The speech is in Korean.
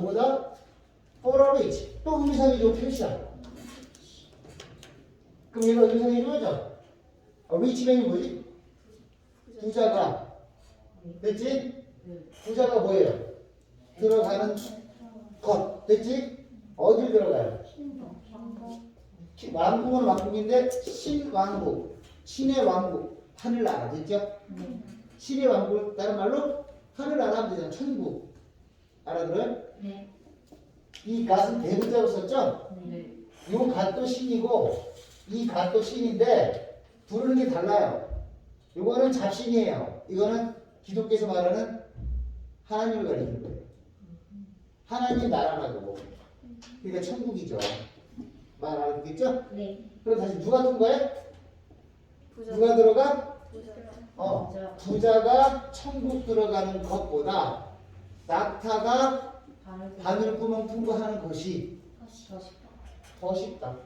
뭐보다? rich. 또 의미상이죠, 표시야. 그럼 얘가 의미상이죠, 그죠? 아, richman이 뭐지? 부자가. 됐지? 부자가 뭐예요? 들어가는 것. 됐지? 어딜 들어가요? 시- 왕국은 왕국인데 신왕국, 신의 왕국, 하늘나라 됐죠? 신의 왕국 다른 말로 하늘나라 하면 되잖아 천국 알아들어요? 네. 이 갓은 대문자로 썼죠? 네. 요 갓도 신이고 이 갓도 신인데 부르는 게 달라요 요거는 잡신이에요 이거는 기독교에서 말하는 하나님을 가리키는 거예요 하나님 나라라고 그러니까 천국이죠 말 알아듣겠죠? 네. 그럼 다시 누가 통과해? 부자. 누가 들어가? 부자. 어, 부자. 부자가 천국 들어가는 것보다 낙타가 바늘 구멍 통과하는 것이 더 쉽다. 더 쉽다.